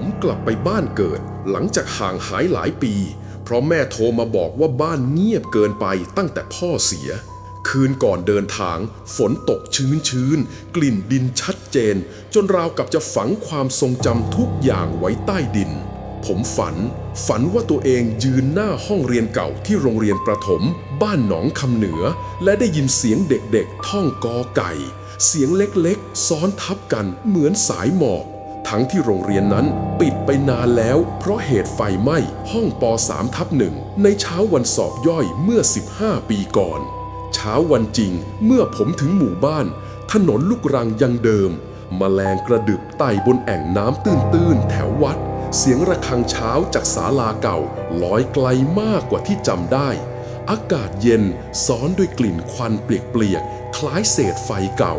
ผมกลับไปบ้านเกิด หลังจากห่างหายหลายปี เพราะแม่โทรมาบอกว่าบ้านเงียบเกินไปตั้งแต่พ่อเสีย คืนก่อนเดินทาง ฝนตกชื้นชื้น กลิ่นดินชัดเจน จนราวกับจะฝังความทรงจำทุกอย่างไว้ใต้ดิน ผมฝัน ฝันว่าตัวเองยืนหน้าห้องเรียนเก่าที่โรงเรียนประถม บ้านหนองคำเหนือ และได้ยินเสียงเด็กๆท่องกอไก่ เสียงเล็กๆ ซ้อนทับกันเหมือนสายหมอก ทั้งที่โรงเรียนนั้นปิดไปนานแล้ว เพราะเหตุไฟไหม้ห้องป .3 ทับหนึ่งในเช้าวันสอบย่อยเมื่อ 15 ปีก่อน เช้าวันจริงเมื่อผมถึงหมู่บ้าน ถนนลูกรังยังเดิมแมลงกระดึบไต่บนแอ่งน้ำตื้นๆแถววัด เสียงระฆังเช้าจากศาลาเก่าลอยไกลมากกว่าที่จำได้ อากาศเย็นซ้อนด้วยกลิ่นควันเปียกๆคล้ายเศษไฟเก่า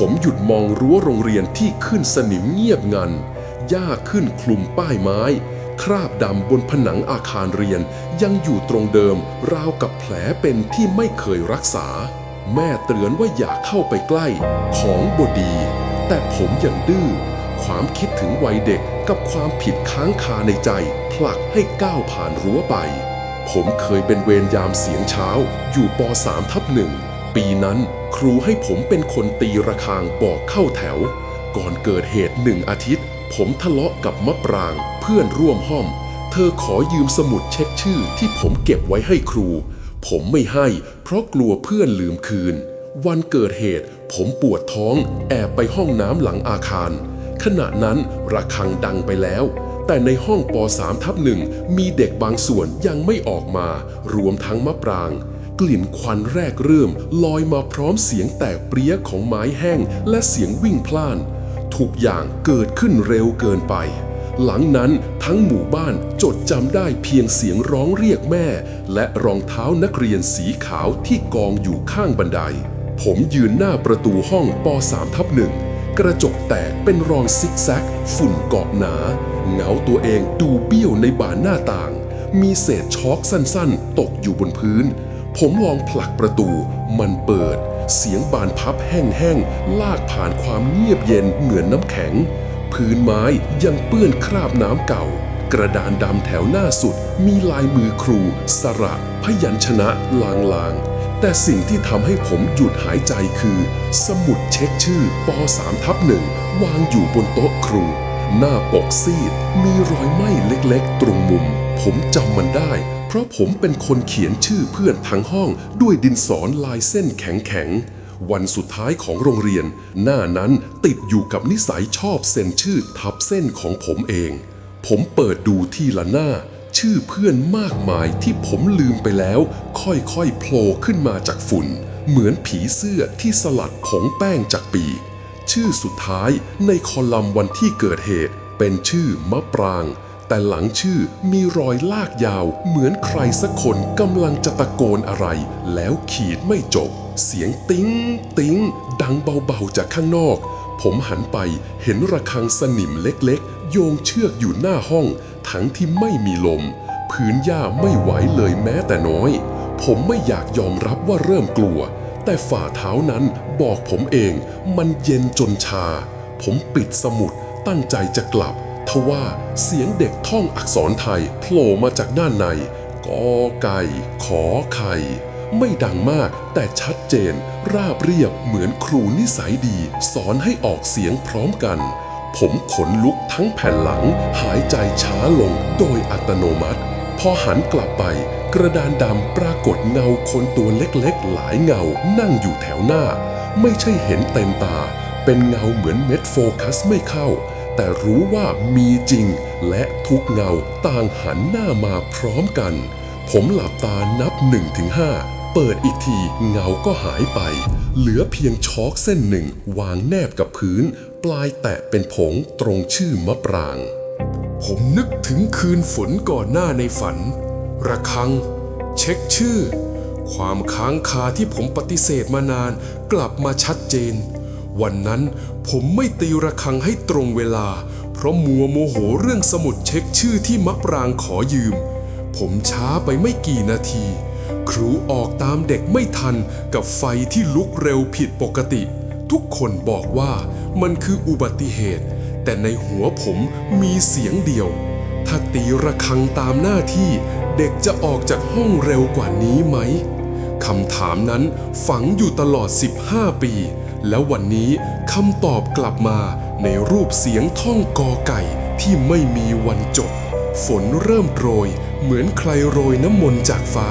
ผมหยุดมองรั้วโรงเรียนที่ขึ้นสนิมเงียบงัน หญ้าขึ้นคลุมป้ายไม้ คราบดำบนผนังอาคารเรียนยังอยู่ตรงเดิม ราวกับแผลเป็นที่ไม่เคยรักษา แม่เตือนว่าอย่าเข้าไปใกล้ ของบดี แต่ผมยังดื้อ ความคิดถึงวัยเด็กกับความผิดค้างคาในใจ ผลักให้ก้าวผ่านรั้วไป ผมเคยเป็นเวรยามเสียงเช้า อยู่ป .3 ทับหนึ่งปีนั้น ครูให้ผมเป็นคนตีระฆังบอกเข้าแถว ก่อนเกิดเหตุหนึ่งอาทิตย์ ผมทะเลาะกับมะปราง เพื่อนร่วมห้อง เธอขอยืมสมุดเช็คชื่อที่ผมเก็บไว้ให้ครู ผมไม่ให้ เพราะกลัวเพื่อนลืมคืน วันเกิดเหตุผมปวดท้องแอบไปห้องน้ำหลังอาคาร ขณะนั้นระฆังดังไปแล้วแต่ในห้องป .3 ทับหนึ่งมีเด็กบางส่วนยังไม่ออกมา รวมทั้งมะปราง กลิ่นควันแรกเริ่มลอยมาพร้อมเสียงแตกเปรี้ยของไม้แห้งและเสียงวิ่งพล่าน ทุกอย่างเกิดขึ้นเร็วเกินไป หลังนั้นทั้งหมู่บ้านจดจำได้เพียงเสียงร้องเรียกแม่ และรองเท้านักเรียนสีขาวที่กองอยู่ข้างบันได ผมยืนหน้าประตูห้องป .3 ทับหนึ่งกระจกแตกเป็นรองซิกแซก ฝุ่นเกาะหนา เงาตัวเองดูเบี้ยวในบานหน้าต่าง มีเศษช็อกสั้นๆ ตกอยู่บนพื้น ผมลองผลักประตู มันเปิด เสียงบานพับแห้งๆ ลากผ่านความเงียบเย็นเหมือนน้ำแข็ง พื้นไม้ยังเปื้อนคราบน้ำเก่า กระดานดำแถวหน้าสุด มีลายมือครู สระ พยัญชนะลางๆ แต่สิ่งที่ทำให้ผมหยุดหายใจคือ สมุดเช็คชื่อป .3 ทับหนึ่งวางอยู่บนโต๊ะครู หน้าปกซีด มีรอยไหม้เล็กๆ ตรงมุม ผมจำมันได้ ราะผมเป็นคนเขียนชื่อเพื่อนทั้งห้องด้วยดินสอลายเส้นแข็งๆ วันสุดท้ายของโรงเรียน หน้านั้นติดอยู่กับนิสัยชอบเซ็นชื่อทับเส้นของผมเอง ผมเปิดดูที่ละหน้า ชื่อเพื่อนมากมายที่ผมลืมไปแล้ว ค่อยๆโผล่ขึ้นมาจากฝุ่น เหมือนผีเสื้อที่สลัดผงแป้งจากปีก ชื่อสุดท้ายในคอลัมน์วันที่เกิดเหตุ เป็นชื่อมะปราง แต่หลังชื่อมีรอยลากยาวเหมือนใครสักคนกำลังจะตะโกนอะไร แล้วขีดไม่จบ เสียงติ้ง ติ้ง ดังเบาๆจากข้างนอก ผมหันไปเห็นระฆังสนิมเล็กๆ โยงเชือกอยู่หน้าห้อง ทั้งที่ไม่มีลม พื้นหญ้าไม่ไหวเลยแม้แต่น้อย ผมไม่อยากยอมรับว่าเริ่มกลัว แต่ฝ่าเท้านั้นบอกผมเอง มันเย็นจนชา ผมปิดสมุดตั้งใจจะกลับ ทว่าเสียงเด็กท่องอักษรไทยโผล่มาจากด้านในกอไก่ขอไข่ไม่ดังมากแต่ชัดเจน ราบเรียบเหมือนครูนิสัยดี สอนให้ออกเสียงพร้อมกัน ผมขนลุกทั้งแผ่นหลัง หายใจช้าลงโดยอัตโนมัติ พอหันกลับไป กระดานดำปรากฏเงาคนตัวเล็กๆ หลายเงานั่งอยู่แถวหน้า ไม่ใช่เห็นเต็มตา เป็นเงาเหมือนเม็ดโฟกัสไม่เข้า แต่รู้ว่ามีจริงและทุกเงาต่างหันหน้ามาพร้อมกัน ผมหลับตานับ1นถึงหเปิดอีกทีเงาก็หายไป เหลือเพียงช็อกเส้นหนึ่งวางแนบกับพื้น ปลายแตะเป็นผงตรงชื่อมะปราง ผมนึกถึงคืนฝนก่อนหน้าในฝัน ระฆัง เช็คชื่อ ความค้างคาที่ผมปฏิเสธมานานกลับมาชัดเจน วันนั้นผมไม่ตีระฆังให้ตรงเวลา เพราะมัวโมโหเรื่องสมุดเช็คชื่อที่มะปรางขอยืม ผมช้าไปไม่กี่นาที ครูออกตามเด็กไม่ทันกับไฟที่ลุกเร็วผิดปกติ ทุกคนบอกว่ามันคืออุบัติเหตุ แต่ในหัวผมมีเสียงเดียว ถ้าตีระฆังตามหน้าที่ เด็กจะออกจากห้องเร็วกว่านี้ไหมคำถามนั้นฝังอยู่ตลอด 15 ปี แล้ววันนี้คำตอบกลับมาในรูปเสียงท่องกอไก่ที่ไม่มีวันจบ ฝนเริ่มโปรย เหมือนใครโรยน้ำมนต์จากฟ้า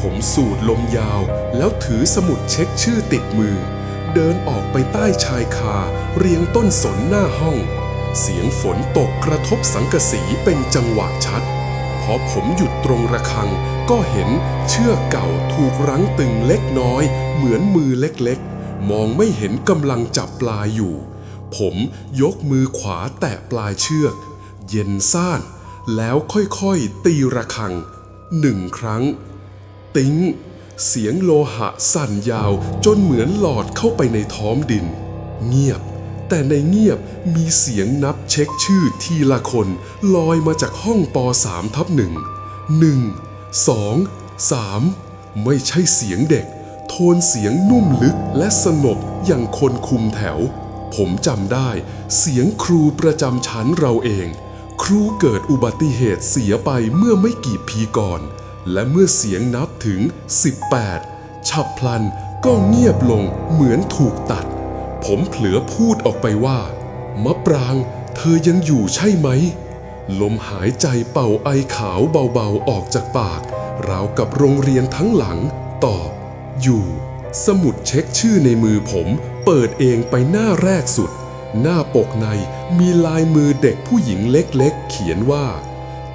ผมสูดลมยาว แล้วถือสมุดเช็คชื่อติดมือ เดินออกไปใต้ชายคา เรียงต้นสนหน้าห้อง เสียงฝนตกกระทบสังกะสีเป็นจังหวะชัดพอผมหยุดตรงระฆัง ก็เห็นเชือกเก่าถูกรั้งตึงเล็กน้อย เหมือนมือเล็กๆ มองไม่เห็นกำลังจับปลายอยู่ ผมยกมือขวาแตะปลายเชือก เย็นซ่าน แล้วค่อยๆ ตีระฆังหนึ่งครั้ง ติ้ง เสียงโลหะสั่นยาวจนเหมือนหลอดเข้าไปในท้องดิน เงียบ แต่ในเงียบมีเสียงนับเช็คชื่อทีละคนลอยมาจากห้องป3ทับหนึ่งหนึ่งสองสามไม่ใช่เสียงเด็ก โทนเสียงนุ่มลึกและสงบอย่างคนคุมแถว ผมจำได้ เสียงครูประจำชั้นเราเอง ครูเกิดอุบัติเหตุเสียไปเมื่อไม่กี่ปีก่อน และเมื่อเสียงนับถึง 18 ฉับพลันก็เงียบลงเหมือนถูกตัด ผมเผลอพูดออกไปว่า มะปราง เธอยังอยู่ใช่ไหม ลมหายใจเป่าไอขาวเบาๆออกจากปาก ราวกับโรงเรียนทั้งหลังตอบ อยู่ สมุดเช็คชื่อในมือผม เปิดเองไปหน้าแรกสุด หน้าปกในมีลายมือเด็กผู้หญิงเล็กๆ เขียนว่า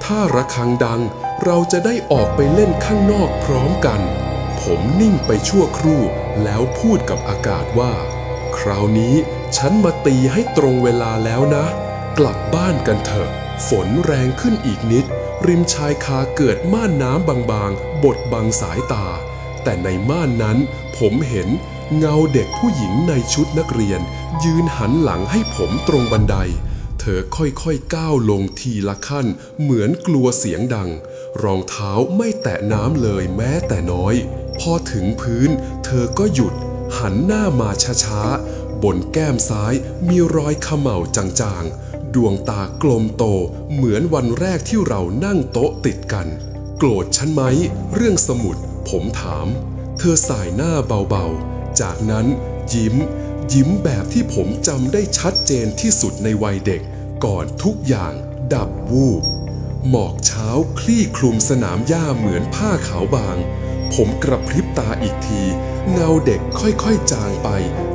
ถ้าระฆังดังเราจะได้ออกไปเล่นข้างนอกพร้อมกัน ผมนิ่งไปชั่วครู่ แล้วพูดกับอากาศว่า คราวนี้ฉันมาตีให้ตรงเวลาแล้วนะ กลับบ้านกันเถอะ ฝนแรงขึ้นอีกนิด ริมชายคาเกิดม่านน้ำบางๆ บดบังสายตา แต่ในม่านนั้นผมเห็นเงาเด็กผู้หญิงในชุดนักเรียน ยืนหันหลังให้ผมตรงบันได เธอค่อยๆก้าวลงทีละขั้น เหมือนกลัวเสียงดัง รองเท้าไม่แตะน้ำเลยแม้แต่น้อย พอถึงพื้น เธอก็หยุด หันหน้ามาช้าๆ บนแก้มซ้ายมีรอยเขม่าจางๆ ดวงตากลมโตเหมือนวันแรกที่เรานั่งโต๊ะติดกัน โกรธฉันไหม เรื่องสมุด ผมถาม เธอสายหน้าเบาๆ จากนั้นยิ้ม ยิ้มแบบที่ผมจำได้ชัดเจนที่สุดในวัยเด็ก ก่อนทุกอย่างดับวูบ หมอกเช้าคลี่คลุมสนามหญ้าเหมือนผ้าขาวบาง ผมกระพริบตาอีกที เงาเด็กค่อยๆจางไป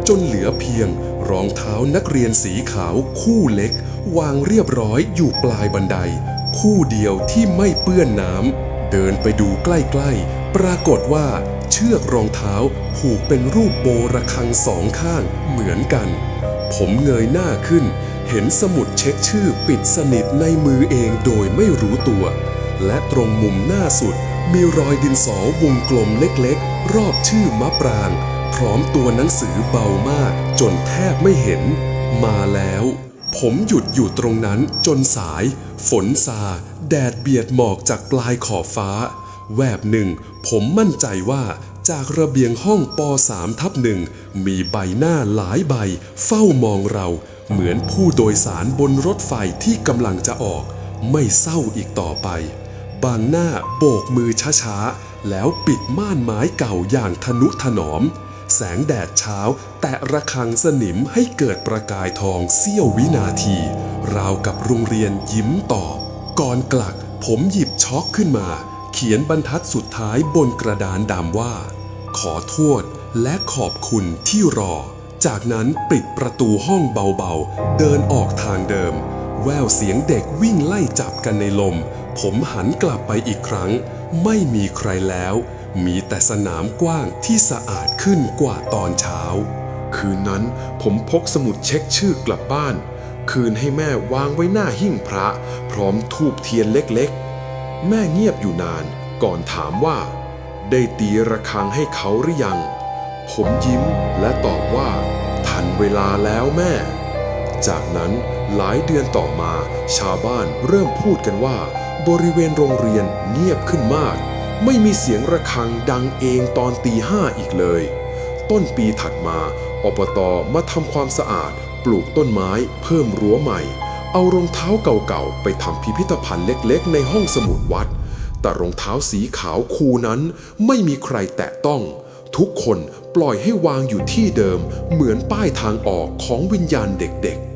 จนเหลือเพียง รองเท้านักเรียนสีขาวคู่เล็ก วางเรียบร้อยอยู่ปลายบันได คู่เดียวที่ไม่เปื้อนน้ำเดินไปดูใกล้ๆ ปรากฏว่าเชือกรองเท้าผูกเป็นรูปโบระฆังสองข้างเหมือนกัน ผมเงยหน้าขึ้น เห็นสมุดเช็คชื่อปิดสนิทในมือเองโดยไม่รู้ตัว และตรงมุมหน้าสุดมีรอยดินสอวงกลมเล็กๆ รอบชื่อมะปราง พร้อมตัวหนังสือเบามาก จนแทบไม่เห็น มาแล้ว ผมหยุดอยู่ตรงนั้นจนสาย ฝนซา แดดเบียดหมอกจากปลายขอบฟ้า แวบหนึ่ง ผมมั่นใจว่าจากระเบียงห้องป 3 ทับหนึ่งมีใบหน้าหลายใบ เฝ้ามองเรา เหมือนผู้โดยสารบนรถไฟที่กำลังจะออก ไม่เศร้าอีกต่อไป บางหน้าโบกมือช้าๆ แล้วปิดม่านไม้เก่าอย่างทนุถนอม แสงแดดเช้า แตะระฆังสนิมให้เกิดประกายทองเสี้ยววินาที ราวกับโรงเรียนยิ้มตอบ ก่อนกลักผมหยิบช็อกขึ้นมา ขียนบรรทัดสุดท้ายบนกระดานดำว่า ขอโทษและขอบคุณที่รอ จากนั้นปิดประตูห้องเบาๆ เดินออกทางเดิม แววเสียงเด็กวิ่งไล่จับกันในลม ผมหันกลับไปอีกครั้ง ไม่มีใครแล้ว มีแต่สนามกว้างที่สะอาดขึ้นกว่าตอนเช้า คืนนั้นผมพกสมุดเช็คชื่อกลับบ้าน คืนให้แม่วางไว้หน้าหิ้งพระ พร้อมทูบเทียนเล็กๆ แม่เงียบอยู่นานก่อนถามว่า ได้ตีระฆังให้เขาหรือยัง ผมยิ้มและตอบว่า ทันเวลาแล้วแม่ จากนั้นหลายเดือนต่อมาชาวบ้านเริ่มพูดกันว่า บริเวณโรงเรียนเงียบขึ้นมาก ไม่มีเสียงระฆังดังเองตอนตีห้าอีกเลย ต้นปีถัดมาอบตมาทำความสะอาดปลูกต้นไม้เพิ่มรั้วใหม่ เอารองเท้าเก่าๆ ไปทำพิพิธภัณฑ์เล็กๆ ในห้องสมุดวัด แต่รองเท้าสีขาวคู่นั้นไม่มีใครแตะต้อง ทุกคนปล่อยให้วางอยู่ที่เดิม เหมือนป้ายทางออกของวิญญาณเด็กๆ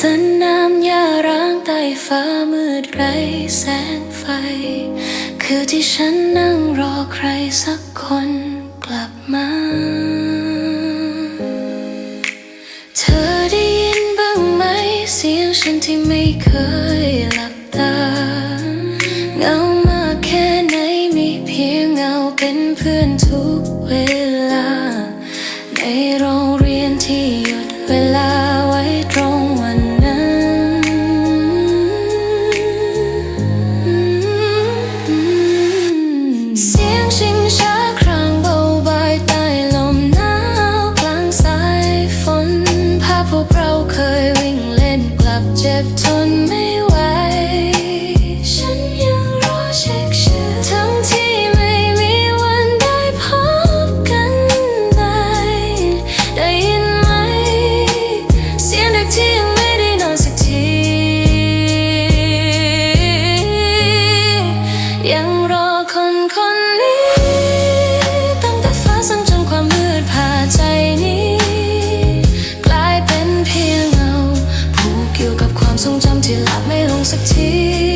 สนามหญ้าร้างใต้ฟ้ามืดไรแสงไฟ คือที่ฉันนั่งรอใครสักคนกลับมา เธอได้ยินบ้างไหมเสียงฉันที่ไม่เคย 起。